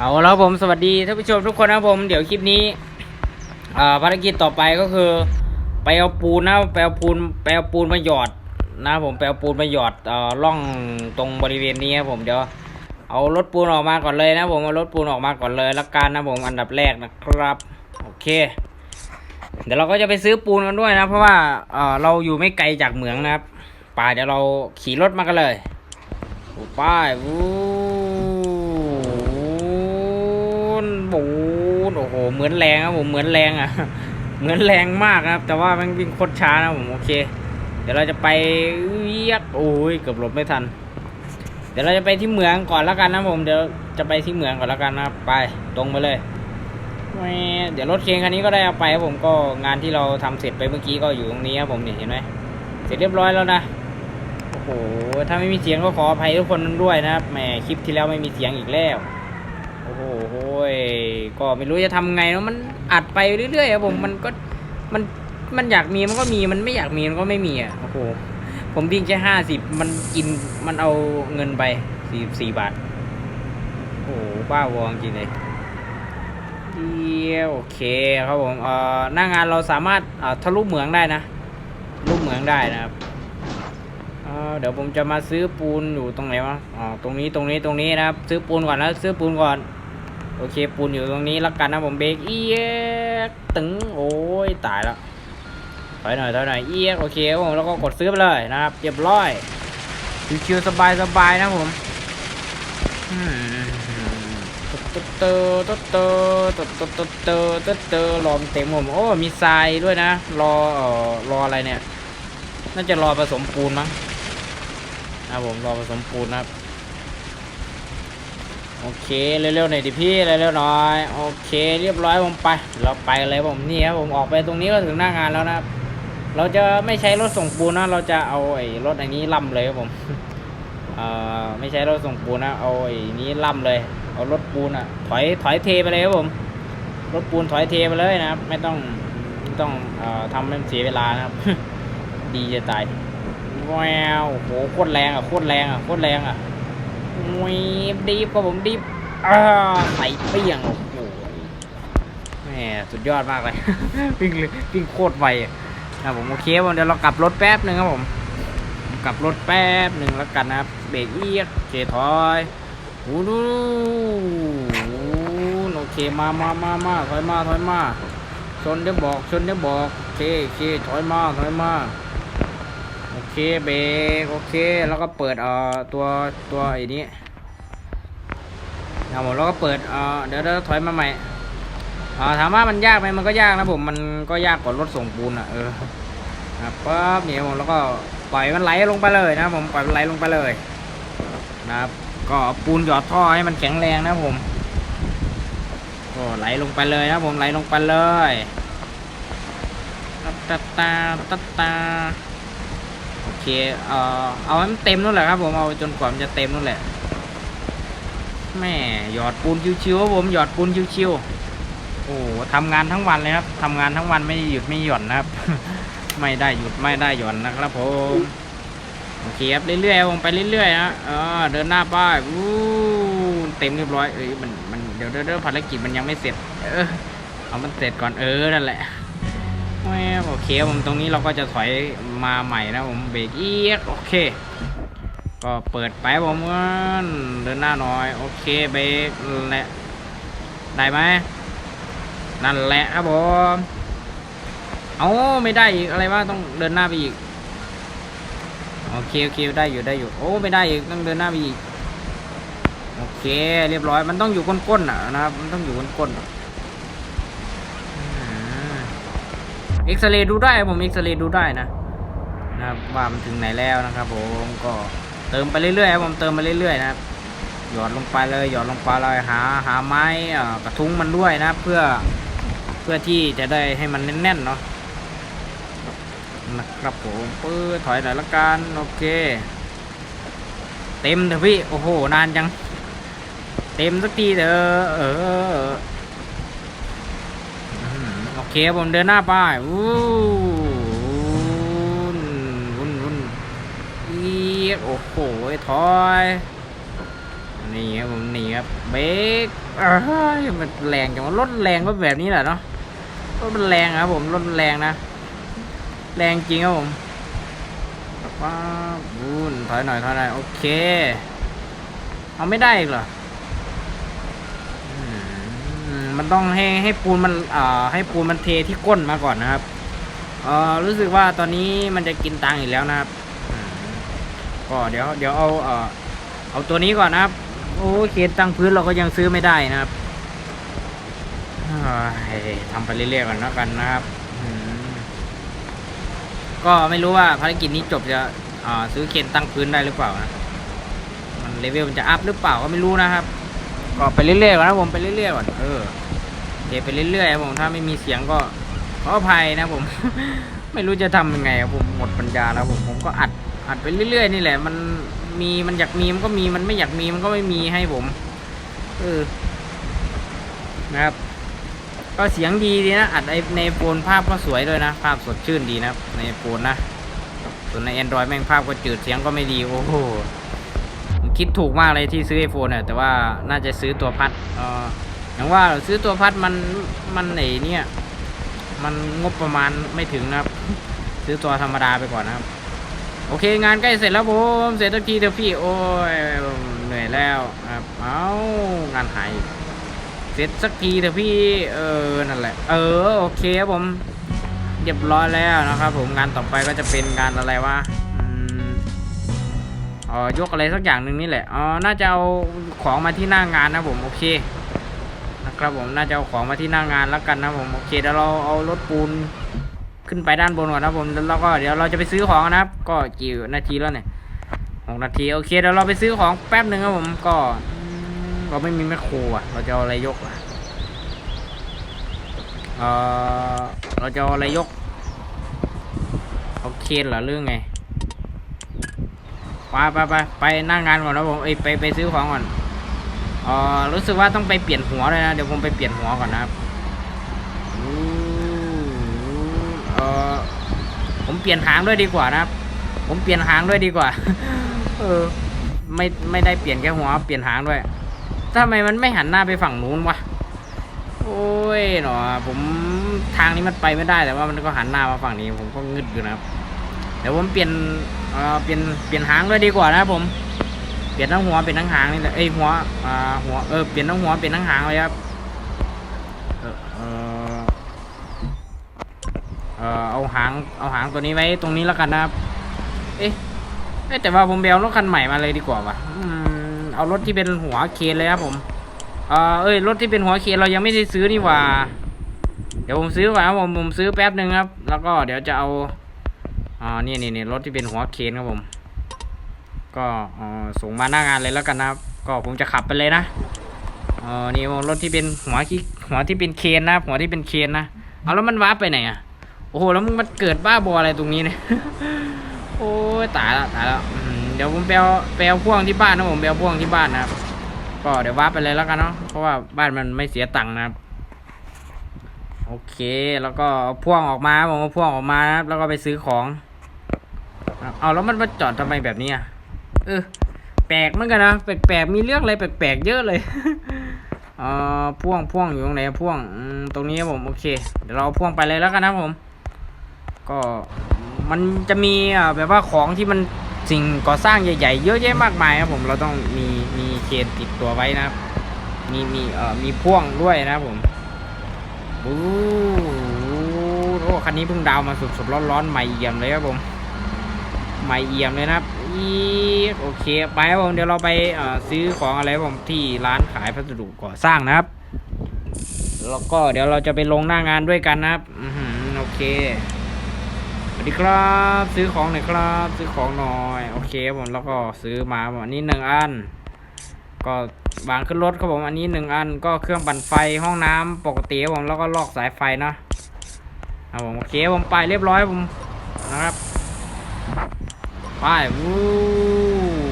เอาแล้วผมสวัสดีท่านผู้ชมทุกคนนะผมเดี๋ยวคลิปนี้ภารกิจต่อไปก็คือไปเอาปูนนะไปเอาปูนไปเอาปูนมาหยอดนะผมไปเอาปูนมาหยอดอ่อร่องตรงบริเวณนี้ครับผมเดี๋ยวเอารถปูนออกมาก่อนเลยนะผมเอารถปูนออกมาก่อนเลยละกันนะผมอันดับแรกนะครับโอเค เดี๋ยวเราก็จะไปซื้อปูนกันด้วยนะ เพราะว่าเเราอยู่ไม่ไกลจากเหมืองนะครับป่าเดี๋ยวเราขี่รถมากันเลยโอ้ป้ายวูนบูนโอ้โห เหมือนแรงครับผมเหมือนแรงอะ เหมือนแรงมากนะครับ แต่ว่ามันวิ่งโคตรช้านะผมโอเค เดี๋ยวเราจะไปเยียกโอ้ยเกือบหลบไม่ทัน เดี๋ยวเราจะไปที่เหมืองก่อนแล้วกันนะผมเดี๋ยวจะไปที่เหมืองก่อนแล้วกันนะครับไปตรงไปเลยแหม่เดี๋ยวรถเคนคันนี้ก็ได้เอาไปครับผมก็งานที่เราทำเสร็จไปเมื่อกี้ก็อยู่ตรงนี้ครับผมเนี่ยเห็นไหมเสร็จเรียบร้อยแล้วนะโอ้โหถ้าไม่มีเสียงก็ขออภัยทุกคนด้วยนะครับแหมคลิปที่แล้วไม่มีเสียงอีกแล้ว โอ้โหโอ้ยก็ไม่รู้จะทำไงเนาะมันอัดไปเรื่อยๆครับผมมันก็มันมันอยากมีมันก็มีมันไม่อยากมีมันก็ไม่มีอะโอ้โหผมวิ่งแค่ห้าสิบมันกินมันเอาเงินไปสี่สี่บาทโอ้โหบ้าวองจริงเลยเดียวโอเคครับผมเอ่อหน้างานเราสามารถเอ่อทะลุเหมืองได้นะทะลุเหมืองได้นะครับเอ่อเดี๋ยวผมจะมาซื้อปูนอยู่ตรงไหนวะ อ๋อ ตรงนี้ ตรงนี้ ตรงนี้นะครับ ซื้อปูนก่อนนะซื้อปูนก่อน โอเค ปูนอยู่ตรงนี้ละกันนะผมเบรกเอียกตึงโอ้ยตายแล้วถอยหน่อยถอยหน่อยเอียกโอเคผมแล้วก็กดซื้อไปเลยนะครับเรียบร้อยชิวคิวสบายๆนะผมตุ๊ดเตอตุ๊ดเตอตุ๊ดตุ๊ดตุ๊ดเตอตุ๊ดเตอรอมเต็มผมโอ้มีทรายด้วยนะ รอเอ่อรออะไรเนี่ย น่าจะรอผสมปูนมั้งนะผมรอผสมปูนนะครับ โอเคเร็วๆหน่อยดิพี่เร็วๆหน่อยโอเค เรียบร้อยผมไป เราไปเลยผมนี่ครับผมออกไปตรงนี้ก็ถึงหน้างานแล้วนะครับ เราจะไม่ใช้รถส่งปูนนะ เราจะเอาไอ้รถอันนี้ล่ำเลยครับผมเอ่อไม่ใช้รถส่งปูนนะเอาไอ้นี้ล่ำเลย เอารถปูนอะ ถอยถอยเทไปเลยครับผม รถปูนถอยเทไปเลยนะครับไม่ต้องไม่ต้องเอ่อทำให้มันเสียเวลานะครับ ดีจะตายแววโหโคตรแรงอะโคตรแรงอะโคตรแรงอะ วีบดีบครับผมดีบใส่เปี้ยงโอ้โหแหมสุดยอดมากเลย วิ่งเลยวิ่งโคตรไวนะผมโอเคผมเดี๋ยวเรากลับรถแป๊บหนึ่งครับผมกลับรถแป๊บหนึ่งแล้วกันนะครับเบรกเอียกโอเคถอยหูดูโอเคมามามามาถอยมาถอยมาชนเดี๋ยวบอกชนเดี๋ยวบอกเคเคถอยมาถอยมา เคเบรกโอเคแล้วก็เปิดเอ่อตัวตัวไอ้นี้เอาหมดแล้วก็เปิดเอ่อเดี๋ยวเดี๋ยวถอยมาใหม่อ่าถามว่ามันยากไหมมันก็ยากนะผมมันก็ยากกว่ารถส่งปูนอะเออนะครับปั๊บเนี่ยผมแล้วก็ปล่อยมันไหลลงไปเลยนะผมปล่อยมันไหลลงไปเลยนะครับก็ปูนหยอดท่อให้มันแข็งแรงนะผมก็ไหลลงไปเลยนะผมไหลลงไปเลยตาตาตาตา เคเอ่อเอาให้มันเต็มนู่นแหละครับผมเอาจนกว่ามันจะเต็มนู่นแหละแม่หยอดปูนชิวๆครับผมหยอดปูนชิวๆโอ้ทำงานทั้งวันเลยครับทำงานทั้งวันไม่หยุดไม่หย่อนนะครับ ไม่ได้หยุดไม่ได้หย่อนนะครับผมโอเคครับเรื่อยๆผมไปเรื่อยๆนะเออเดินหน้าป้ายวู้เต็มเรียบร้อยเอ้ยมันมันเดี๋ยวเดี๋ยวเดี๋ยวภารกิจมันยังไม่เสร็จ เออเอามันเสร็จก่อนเออนั่นแหละ แหม่โอเคผมตรงนี้เราก็จะถอยมาใหม่นะผมเบรกเอียกโอเค ก็เปิดไปผมเดินหน้าหน่อย โอเคเบรกแหละได้ไหมนั่นแหละครับผมเอาไม่ได้อีกอะไรวะต้องเดินหน้าไปอีกโอเคโอเคได้อยู่ได้อยู่โอ้ไม่ได้อีกต้องเดินหน้าไปอีกโอเค เรียบร้อยมันต้องอยู่ก้นๆอะนะครับมันต้องอยู่ก้นๆ เอ็กซเรย์ดูได้ผมเอ็กซเรย์ดูได้นะนะครับว่ามันถึงไหนแล้วนะครับผมก็เติมไปเรื่อยๆผมเติมไปเรื่อยๆนะครับหยอดลงไปเลยหยอดลงไปเลยหาหาไม้กระทุ้งมันด้วยนะเพื่อเพื่อที่จะได้ให้มันแน่นๆเนาะนะครับผมปื้อถอยหน่อยละกันโอเค เต็มเถอะพี่โอ้โหนานจัง เต็มสักทีเถอะเออ เคผมเดินหน้าไปวู้วุ่นวุ่นวุ่นอีโอ้โหถอยนนี่ครับผมนี่ครับเบรกเอ้ยมันแรงจังรถแรงก็แบบนี้แหละเนาะรถมันแรงครับผมรถแรงนะ แรงจริงครับผมว้าวบูนถอยหน่อยถอยหน่อยโอเค เอาไม่ได้อีกเหรอ มันต้องให้ให้ปูนมันอ่าให้ปูนมันเทที่ก้นมาก่อนนะครับเอ่อรู้สึกว่าตอนนี้มันจะกินตังอีกแล้วนะครับก็เดี๋ยวเดี๋ยวเอาเอ่อเอาตัวนี้ก่อนนะครับ โอ้เขตตั้งพื้นเราก็ยังซื้อไม่ได้นะครับเอ้ยทำไปเรื่อยๆก่อนแล้วกันนะครับก็ไม่รู้ว่าภารกิจนี้จบจะอ่าซื้อเคนตั้งพื้นได้หรือเปล่านะมันเลเวลมันจะอัพหรือเปล่าก็ไม่รู้นะครับ ก็ไปเรื่อยๆก่อนนะผมไปเรื่อยๆก่อนเออ เดี๋ยวไปเรื่อยๆครับผมถ้าไม่มีเสียงก็ขออภัยนะผม ไม่รู้จะทำยังไงครับผมหมดปัญญาแล้วผมผมก็อัดอัดไปเรื่อยๆ นี่แหละ มันมีมันอยากมีมันก็มีมันไม่อยากมีมันก็ไม่มีให้ผมเออนะครับ ก็เสียงดีดีนะอัดไอในโฟนภาพก็สวยด้วยนะ ภาพสดชื่นดีนะในโฟนนะส่วนใน Android แม่งภาพก็จืดเสียงก็ไม่ดีโอ้โหคิดถูกมากเลยที่ซื้อไอโฟนเนี่ยแต่ว่าน่าจะซื้อตัวพัดเออ อย่างว่าซื้อตัวพัดมันมันไหนเนี่ยมันงบประมาณไม่ถึงนะครับ ซื้อตัวธรรมดาไปก่อนนะครับ โอเคงานใกล้เสร็จแล้วผมเสร็จทักทีเถอะพี่โอ้ยเหนื่อยแล้วครับเอางานหายเสร็จสักทีเถอะพี่เออนั่นแหละ เออโอเคครับผมเรียบร้อยแล้วนะครับ ผมงานต่อไปก็จะเป็นงานอะไรวะอ๋อยกอะไรสักอย่างหนึ่งนี่แหละอ๋อน่าจะเอาของมาที่หน้างานนะผมโอเค นะครับผมน่าจะเอาของมาที่หน้างานแล้วกันนะผมโอเคเดี๋ยวเราเอารถปูนขึ้นไปด้านบนก่อนนะผมแล้วเราก็เดี๋ยวเราจะไปซื้อของนะครับ ก็กี่นาทีแล้วเนี่ยหกนาทีโอเคเดี๋ยวเราไปซื้อของแป๊บหนึ่งครับผมก็ เราไม่มีแมคโครอะ เราจะเอาอะไรยกอะเออเราจะเอาอะไรยกเอาเคนเหรอเรื่องไงไปไปไปไปหน้างงานก่อนนะผมเอ้ยไปไปซื้อของก่อน ออรู้สึกว่าต้องไปเปลี่ยนหัวเลยนะ เดี๋ยวผมไปเปลี่ยนหัวก่อนนะครับเออผมเปลี่ยนหางด้วยดีกว่านะครับ ผมเปลี่ยนหางด้วยดีกว่า เออ ไม่ไม่ได้เปลี่ยนแค่หัว เปลี่ยนหางด้วยทำไมมันไม่หันหน้าไปฝั่งนู้นวะ โอ้ยหนอผมทางนี้มันไปไม่ได้แต่ว่ามันก็หันหน้ามาฝั่งนี้ ผมก็งึดอยู่นะครับ เดี๋ยวผมเปลี่ยนเออเปลี่ยนเปลี่ยนหางด้วยดีกว่านะครับผม ปลี่ยนทั้งหัวเปลี่ยนทั้งหางนี่แหละเอหัวอ่าหัวเออเปลี่ยนทั้งหัวเปลี่ยนทั้งหางเลยครับเออเออเอาหางเอาหางตัวนี้ไว้ตรงนี้แล้วกันนะครับ เอ๊ะแต่ว่าผมไปเอารถคันใหม่มาเลยดีกว่าว่ะเอารถที่เป็นหัวเคนเลยครับผมเออเอ้ยรถที่เป็นหัวเคนเรายังไม่ได้ซื้อนี่ว่า เดี๋ยวผมซื้อก่อนครับผมผมซื้อแป๊บหนึ่งครับ แล้วก็เดี๋ยวจะเอาอ่านี่นี่นี่รถที่เป็นหัวเคนครับผม ก็ส่งมาหน้างานเลยแล้วกันนะครับ ก็ผมจะขับไปเลยนะเออนี่รถที่เป็นหัวที่หัวที่เป็นเคนนะหัวที่เป็นเคนนะเอาแล้วมันวาร์ปไปไหนอะโอ้โหแล้วมึงมันเกิดบ้าบออะไรตรงนี้เนี่ยโอ้ยตายละตายละเดี๋ยวผมไปเอาไปเอาพ่วงที่บ้านนะผมไปเอาพ่วงที่บ้านนะครับ ก็เดี๋ยววาร์ปไปเลยแล้วกันเนาะเพราะว่าบ้านมันไม่เสียตังค์นะครับโอเค แล้วก็พ่วงออกมาผมเอาพ่วงออกมานะครับแล้วก็ไปซื้อของ เอาแล้วมันมาจอดทำไมแบบนี้อะ เออ แปลกเหมือนกันนะ แปลกๆ มีเรื่องอะไรแปลกๆ เยอะเลยเอ่อพ่วงพ่วงอยู่ตรงไหนพ่วงตรงนี้ครับผมโอเค เดี๋ยวเราพ่วงไปเลยแล้วกันนะผม ก็มันจะมีแบบว่าของที่มันสิ่งก่อสร้างใหญ่ๆ เยอะแยะมากมายครับผมเราต้องมีมีเคนติดตัวไว้นะมีมีเอ่อมีพ่วงด้วยนะครับผมโอ้โหคันนี้เพิ่งดาวมาสดๆร้อนๆใหม่เยี่ยมเลยครับผมใหม่เอี่ยมเลยนะครับ อีโอเคไปครับผมเดี๋ยวเราไปซื้อของอะไรผมที่ร้านขายพัสดุก่อสร้างนะครับ แล้วก็เดี๋ยวเราจะไปลงหน้างานด้วยกันนะครับโอเคสวัสดีครับ ซื้อของหน่อยครับ ซื้อของหน่อยโอเคครับผมแล้วก็ซื้อมาครับผมอันนี้หนึ่งอัน ก็วางขึ้นรถครับผมอันนี้หนึ่งอันก็เครื่องปั่นไฟห้องน้ำปกติครับผมแล้วก็ลอกสายไฟเนาะครับผมโอเคผมไปเรียบร้อยผมนะครับ ไปวู้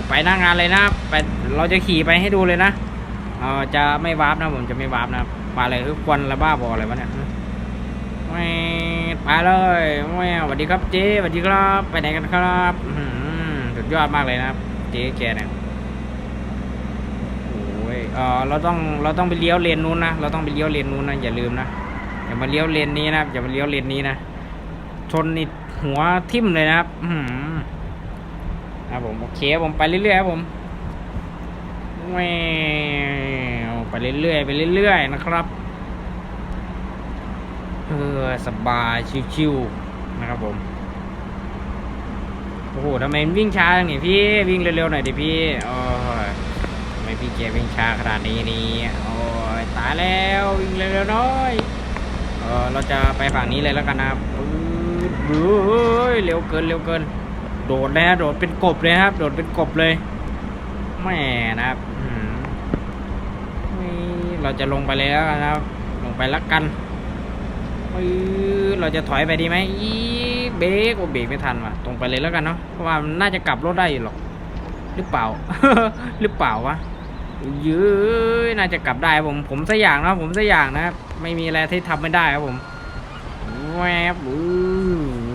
ไปหน้างานเลยนะไปเราจะขี่ไปให้ดูเลยนะเออจะไม่วาร์ปนะผมจะไม่วาร์ปนะมาเลยคือควันระบ้าบออะไรวะเนี่ยแหม่ไปเลยแหม่สวัสดีครับเจ๊สวัสดีครับ ไปไหนกันครับสุดยอดมากเลยนะครับ เจ๊แกเนี่ยโอ้โหเออเราต้องเราต้องไปเลี้ยวเลนนู้นนะเราต้องไปเลี้ยวเลนนู้นนะอย่าลืมนะอย่ามาเลี้ยวเลนนี้นะอย่ามาเลี้ยวเลนนี้นะชนนี่หัวทิ่มเลยนะครับ อื ครับผมโอเคผมไปเรื่อยๆครับผมแววไปเรื่อยๆไปเรื่อยๆนะครับเออสบายชิวๆนะครับผมโอ้โหทำไมนวิ่งช้าอย่างนี้พี่วิ่งเร็วๆหน่อยดิพี่โอ้ยทำไมพี่เกียร์วิ่งช้าขนาดนี้นี่โอ้ยตายแล้ววิ่งเร็วๆน้อยเออเราจะไปฝั่งนี้เลยแล้วกันนะครับปื๊ดเฮ้ยเร็วเกินเร็วเกิน โดดเลยนะโดดเป็นกบเลยครับ โดดเป็นกบเลยแม่นะครับนี่เราจะลงไปแล้วกันนะครับ ลงไปแล้วกันเราจะถอยไปดีไหมอีเบรกโอเบรกไม่ทันว่ะตรงไปเลยแล้วกันเนาะเพราะว่ามันน่าจะกลับรถได้หรอกหรือเปล่า หรือเปล่าวะยื้อน่าจะกลับได้ผมผมสักอย่างนะผมสักอย่างนะครับไม่มีอะไรที่ทำไม่ได้ครับผมแวบอือนี่ครับ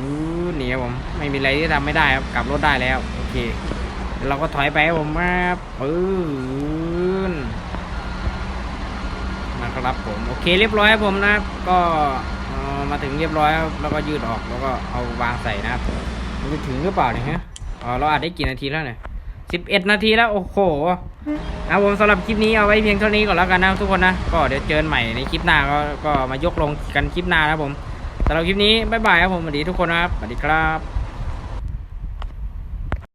ผมไม่มีอะไรที่ทำไม่ได้ครับกลับรถได้แล้วโอเค เราก็ถอยไปครับผมมาปืนนะครับผมโอเคเรียบร้อยครับผมนะก็มาถึงเรียบร้อยแล้วก็ยืดออกแล้วก็เอาวางใส่นะครับมันจะถึงหรือเปล่าเนี่ยฮะอ๋อเราอาจได้กี่นาทีแล้วเนี่ยสิบเอ็ดนาทีแล้วโอ้โหเอาผมสำหรับคลิปนี้เอาไว้เพียงเท่านี้ก่อนแล้วกันนะทุกคนนะก็เดี๋ยวเจอกันใหม่ในคลิปหน้าก็ก็มายกลงกันคลิปหน้านะผม สำหรับคลิปนี้บ๊ายบายครับผมสวัสดีทุกคนนะครับสวัสดีครับ